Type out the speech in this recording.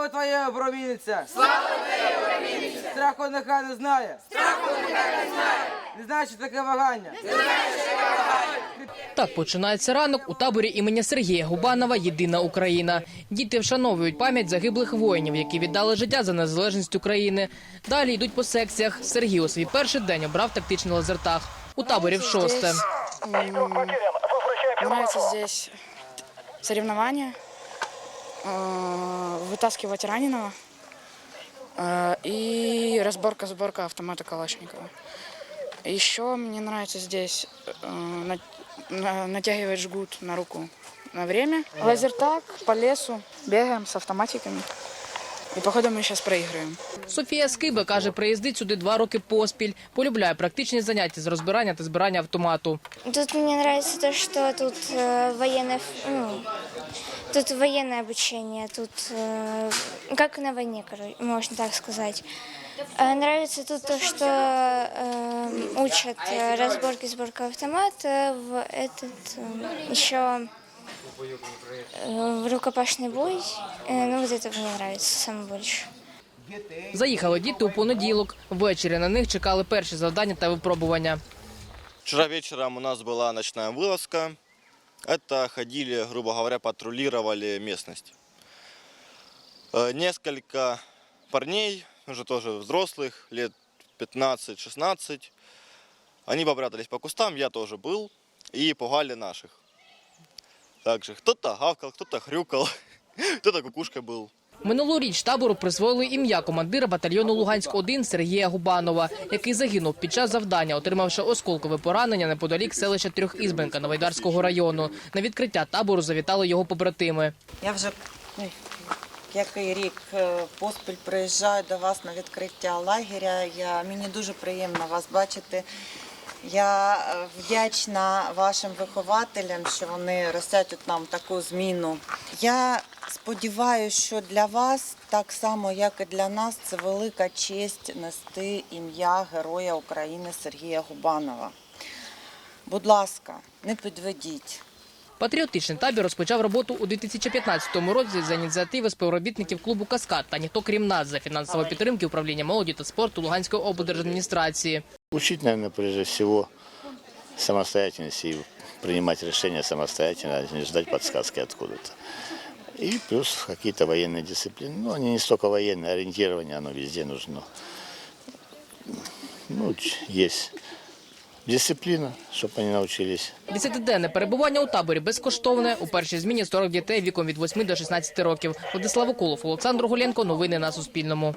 Слава твоєму, промінниця! Слава твоєму, промінниця! Страху нехай не знає! Страху нехай не знає! Не знає, що таке вагання! Так починається ранок у таборі імені Сергія Губанова Єдина Україна. Діти вшановують пам'ять загиблих воїнів, які віддали життя за незалежність України. Далі йдуть по секціях. Сергій у свій перший день обрав тактичний лазертаг. У таборі в шосте. Нравится здесь соревнования, э, вытаскивать раненого э, и разборка-сборка автомата Калашникова. Еще мне нравится здесь э, на- на- натягивать жгут на руку на время. Лазертаг по лесу, бегаем с автоматиками. И походу мы сейчас проигрываем. Софія Скиба каже, приїздить сюди два роки поспіль. Полюбляє практичні заняття з розбирання та збирання автомату. Тут мне нравится то, что тут э, военное, ф- ну, тут военное обучение, тут э, как на войне, короче, можно так сказать. Э, нравится тут то, что э, учат э, разборки, сборка автомата, в этот э, еще э, в рукопашный бой. Э, ну вот это мне нравится самое больше. Заїхали діти у понеділок. Ввечері на них чекали перші завдання та випробування. Вчера вечером у нас была ночная вылазка. Это ходили, грубо говоря, патрулировали местность. Э, Несколько парней, уже тоже взрослых, лет 15-16, они попрятались по кустам, я тоже был, и пугали наших. Также кто-то гавкал, кто-то хрюкал, кто-то кукушкой был. Минулоріч табору присвоїли ім'я командира батальйону Луганськ-1 Сергія Губанова, який загинув під час завдання, отримавши осколкове поранення неподалік селища Трьохізбенка Новайдарського району. На відкриття табору завітали його побратими. Я вже ой, який рік е, поспіль приїжджаю до вас на відкриття лагеря. Я, мені дуже приємно вас бачити. Я е, вдячна вашим вихователям, що вони ростять от нам таку зміну. Я сподіваюся, що для вас, так само як і для нас, це велика честь нести ім'я Героя України Сергія Губанова. Будь ласка, не підведіть. Патріотичний табір розпочав роботу у 2015 році за ініціативи співробітників клубу Каскад та ніхто крім нас за фінансової підтримки управління молоді та спорту Луганської облдержадміністрації. Учить, наверное, прежде всего самостоятельности и принимать решения самостоятельно, а не ждать подсказки откуда-то. И плюс какие-то военные дисциплины. Ну, они не столько военные, ориентирование, оно везде нужно. Ну, ч- есть дисциплина, чтобы они научились. Десятиденне перебування у таборі безкоштовне. У першій зміні 40 дітей віком від 8 до 16 років. Владислав Уколов, Олександр Гуленко. Новини на Суспільному.